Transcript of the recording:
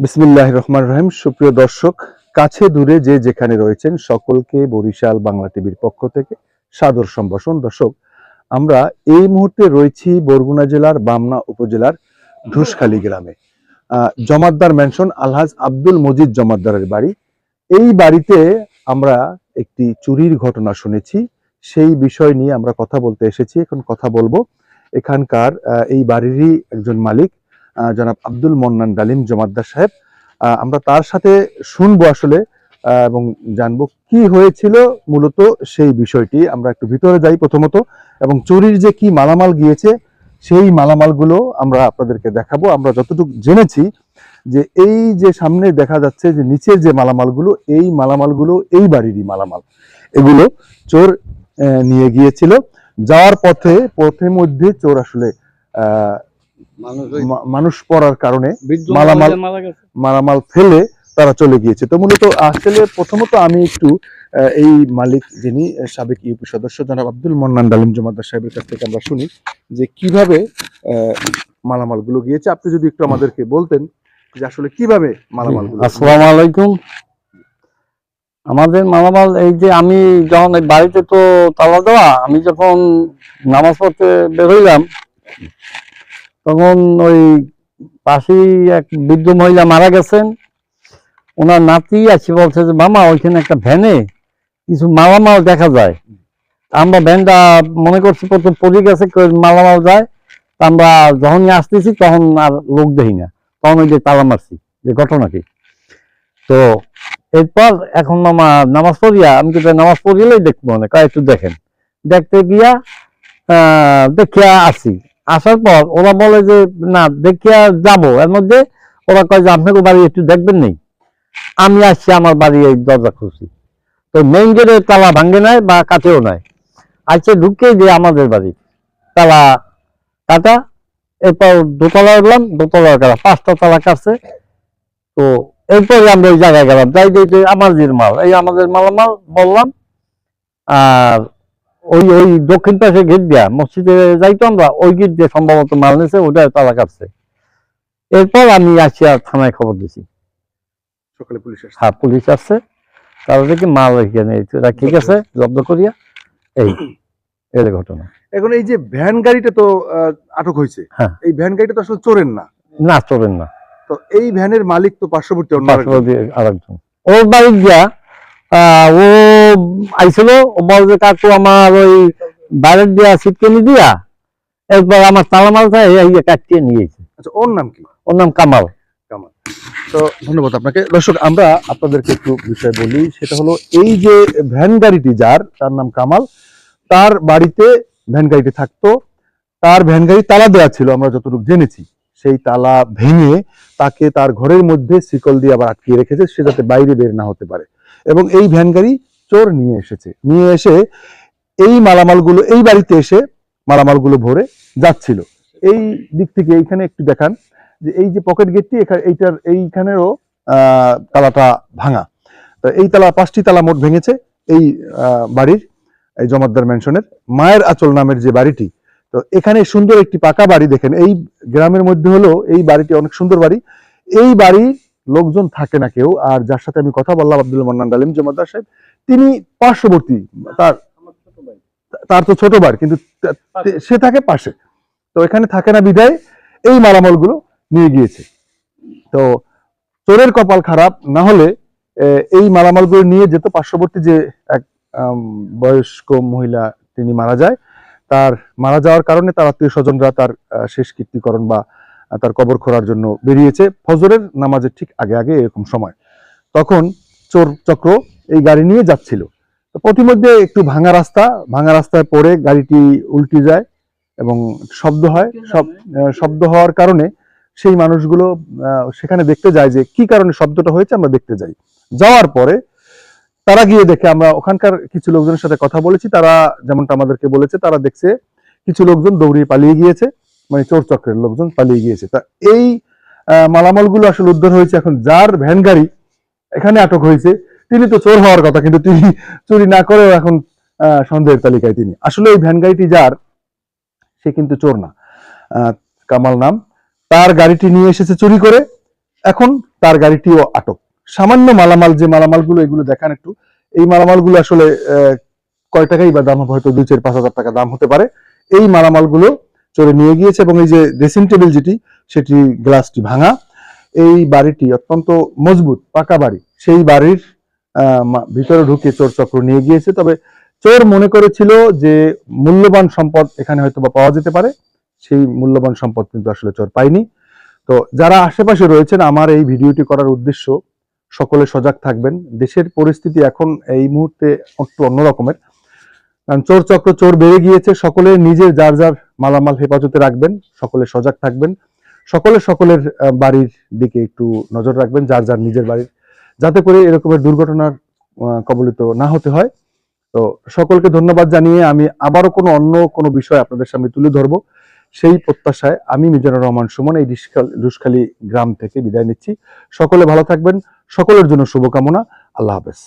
বিসমিল্লাহ রহমান রহিম। সুপ্রিয় দর্শক, কাছে দূরে যে যেখানে রয়েছেন সকলকে বরিশাল বাংলা টিভির পক্ষ থেকে সাদর সম্ভাষণ। দর্শক, আমরা এই মুহূর্তে রয়েছি বরগুনা জেলার বামনা উপজেলার ধুসখালী গ্রামে। জমাদ্দার ম্যানশন আলহাজ আব্দুল মজিদ জমাদ্দারের বাড়ি। এই বাড়িতে আমরা একটি চুরির ঘটনা শুনেছি। সেই বিষয় নিয়ে আমরা কথা বলতে এসেছি। এখন কথা বলব। এখানকার এই বাড়িরই একজন মালিক। জনাব আব্দুল মন্নান ডালিম জমাদ্দার সাহেব। আমরা তার সাথে শুনব আসলে এবং জানব কি হয়েছিল মূলত সেই বিষয়টি। আমরা একটু ভিতরে যাই প্রথমত, এবং চুরির যে কি মালামাল গিয়েছে, সেই মালামালগুলো আমরা আপনাদেরকে দেখাবো। আমরা যতটুকু জেনেছি যে এই যে সামনে দেখা যাচ্ছে যে নিচের যে মালামালগুলো, এই মালামালগুলো এই বাড়িরই মালামাল। এগুলো চোর নিয়ে গিয়েছিল। যাওয়ার পথে, পথের মধ্যে চোর আসলে মানুষ পড়ার কারণে মালামাল-। মালামাল ফেলে তারা চলে গিয়েছে। তো মূলত আসলে প্রথমত আমি একটু আহ, এই মালিক যিনি সাবেক ইউপি সদস্য জনাব আব্দুল মন্নান ডালিম জমাদ্দার সাহেবের কাছ থেকে আমরা শুনি যে কীভাবে আহ, মালামালগুলো গিয়েছে। আপনি যদি একটু আমাদেরকে বলতেন যে আসলে কীভাবে মালামাল আসসালামু আলাইকুম। আমাদের মালামাল এই যে আমি যখন বাড়িতে তো তালা দেওয়া আমি যখন নামাজ পড়তে বের হইলাম তখন ওই পাশেই এক বৃদ্ধ মহিলা মারা গেছেন। ওনার নাতি আছে, বলছে যে, মামা, ওইখানে একটা ভ্যানে কিছু মালামাল দেখা যায়। আমরা ভ্যানটা মনে করছি প্রথম পড়ে গেছে মালামাল যায়। তা আমরা যখনই আসতেছি তখন আর লোক দেখি না। তখন ওই যে তালা মারছি, যে ঘটনা কি তো এরপর এখন মামা নামাজ পড়িয়া আমি তো নামাজ পড়িলেই দেখব না? কয়, একটু দেখেন। দেখতে গিয়া দেখিয়া আসি। আসার পর ওরা বলে যে, না, দেখিয়া যাব। এর মধ্যে ওরা কয় যে আপনাকে বাড়ি একটু দেখবেন নেই। আমি আসছি, আমার বাড়ি এই দরজা খুলছি। তো মেইন গেটের তালা ভাঙ্গে নাই বা কাটেও নাই। আসছে ঢুকে যে আমাদের বাড়ি। তালা কাটা, এরপর দোতলা উঠলাম, দোতলা কাটা, পাঁচটা তালা কাটছে। তো এরপরে আমরা ওই জায়গায় গেলাম। যাই যাই আমাদের মাল, এই আমাদের মালামাল, বললাম। আর ওই ওই দক্ষিণ পাশে গেট দিয়া মসজিদে যাইতো আমরা ওই গেট দিয়ে সম্ভবত মাল নিয়েছে ওটা তালা কাটছে। এরপর আমি আসিয়া থানায় খবর দিছি। সকালে পুলিশ আসছে। হ্যাঁ পুলিশ আসছে। তারা দেখি মাল এখানে ঠিক আছে জব্দ করিয়া এই এর ঘটনা। এখন এই যে ভ্যান গাড়িটা তো আটক হয়েছে হ্যাঁ। এই ভ্যান গাড়িটা তো আসলে চোরেন না? না চলেন না। তো এই ভ্যানের মালিক তো পার্শ্ববর্তী অন্য আরেকজন। ওর বাড়ি গিয়া ও আইছিল ও বল যে কাকু আমার ওই বাইরের দিয়া সিটকেনি দিয়া এরপর আমার তালা মালটা এই কাটিয়ে নিয়েছে আচ্ছা ওর নাম কি? ওর নাম কামাল। তো ধন্যবাদ আপনাকে। দর্শক আমরা আপনাদেরকে একটু বিষয় বলি সেটা হলো এই যে ভ্যান গাড়িটি যার তার নাম কামাল তার বাড়িতে ভ্যান গাড়িটি থাকতো। তার ভ্যান গাড়ি তালা দেওয়া ছিল আমরা যতটুকু জেনেছি। সেই তালা ভেঙে তাকে তার ঘরের মধ্যে শিকল দিয়ে আবার আটকিয়ে রেখেছে সে যাতে বাইরে বের না হতে পারে। এবং এই ভ্যান গাড়ি চোর নিয়ে এসেছে। নিয়ে এসে এই মালামালগুলো, এই বাড়িতে এসে মালামালগুলো ভরে যাচ্ছিল। এই দিক থেকে এইখানে একটু দেখান যে এই যে পকেট গেটটি, এখানে এইটার, এইখানেরও তালাটা ভাঙা। তো এই তালা, পাঁচটি তালা মোট ভেঙেছে এই বাড়ির, এই জমাদ্দার ম্যানশনের মায়ের আচল নামের যে বাড়িটি। তো এখানে সুন্দর একটি পাকা বাড়ি দেখেন। এই গ্রামের মধ্যে হলো এই বাড়িটি অনেক সুন্দর বাড়ি। এই বাড়ির লোকজন থাকে না কেউ। আর যার সাথে আমি কথা বললাম আব্দুল মান্নান ডালিম জমাদ্দার সাহেব তিনি পার্শ্ববর্তী তার তার তো ছোট বাড়ি কিন্তু সে থাকে পাশে। তো এখানে থাকে না বিদায় এই মালামালগুলো নিয়ে গিয়েছে। তো চোরের কপাল খারাপ না হলে এই মালামালগুলো নিয়ে যেত পার্শ্ববর্তী যে এক বয়স্ক মহিলা তিনি মারা যায়। তার মারা যাওয়ার কারণে তার আত্মীয় স্বজনরা তার শেষ কীর্তিকরণ বা তার কবর খোঁড়ার জন্য বেরিয়েছে ফজরের নামাজের ঠিক আগে আগে এরকম সময়। তখন চোর চক্র এই গাড়ি নিয়ে যাচ্ছিল। তো প্রতিমধ্যে একটু ভাঙা রাস্তা ভাঙা রাস্তায় পড়ে গাড়িটি উল্টে যায় এবং শব্দ হয়। শব্দ হওয়ার কারণে সেই মানুষগুলো আহ, সেখানে দেখতে যায় যে কি কারণে শব্দটা হয়েছে আমরা দেখতে যাই। যাওয়ার পরে তারা গিয়ে দেখে আমরা ওখানকার কিছু লোকজনের সাথে কথা বলেছি তারা যেমনটা আমাদেরকে বলেছে তারা দেখছে কিছু লোকজন দৌড়িয়ে পালিয়ে গিয়েছে। মানে চোর চক্রের লোকজন পালিয়ে গিয়েছে। তা এই মালামালগুলো আসলে উদ্ধার হয়েছে এখন যার ভ্যান গাড়ি এখানে আটক হয়েছে। তিনি তো চোর হওয়ার কথা, কিন্তু তিনি চুরি না করেও এখন সন্দেহের তালিকায় তিনি। আসলে এই ভ্যান গাড়িটি যার, সে কিন্তু চোর না। কামাল নাম। তার গাড়িটি নিয়ে এসেছে চুরি করে। এখন তার গাড়িটিও আটক। সামান্য মালামাল, যে মালামালগুলো এগুলো দেখান একটু, এই মালামালগুলো আসলে কয় টাকাই বা দাম হয়তো দুই চার পাঁচ হাজার টাকা দাম হতে পারে। এই মালামালগুলো চোরে নিয়ে গিয়েছে এবং এই যে ড্রেসিং টেবিল যেটি, সেটি গ্লাসটি ভাঙা। এই বাড়িটি অত্যন্ত মজবুত, পাকা বাড়ি। সেই বাড়ির ভিতরে ঢুকে চোর চক্র নিয়ে গিয়েছে। তবে চোর মনে করেছিল যে মূল্যবান সম্পদ এখানে হয়তো বা পাওয়া যেতে পারে। সেই মূল্যবান সম্পদ কিন্তু আসলে চোর পায়নি। তো যারা আশেপাশে রয়েছেন, আমার এই ভিডিওটি করার উদ্দেশ্য, সকলে সজাগ থাকবেন। দেশের পরিস্থিতি এখন এই মুহূর্তে একটু অন্য রকমের কারণ চোর চক্র, চোর বেড়ে গিয়েছে। সকলে নিজের যার যার মালামাল হেফাজতে রাখবেন, সকলে সজাগ থাকবেন, সকলে সকলের বাড়ির দিকে একটু নজর রাখবেন, যার যার নিজের বাড়ির, যাতে করে এরকমের দুর্ঘটনার কবলিত না হতে হয়। তো সকলকে ধন্যবাদ জানিয়ে আমি আবারও কোনো অন্য কোনো বিষয় আপনাদের সামনে তুলে ধরবো। সেই প্রত্যাশায় আমি মিজানুর রহমান সুমন এই দুষ্খালী গ্রাম থেকে বিদায় নিচ্ছি। সকলে ভালো থাকবেন, সকলের জন্য শুভকামনা। আল্লাহ হাফেজ।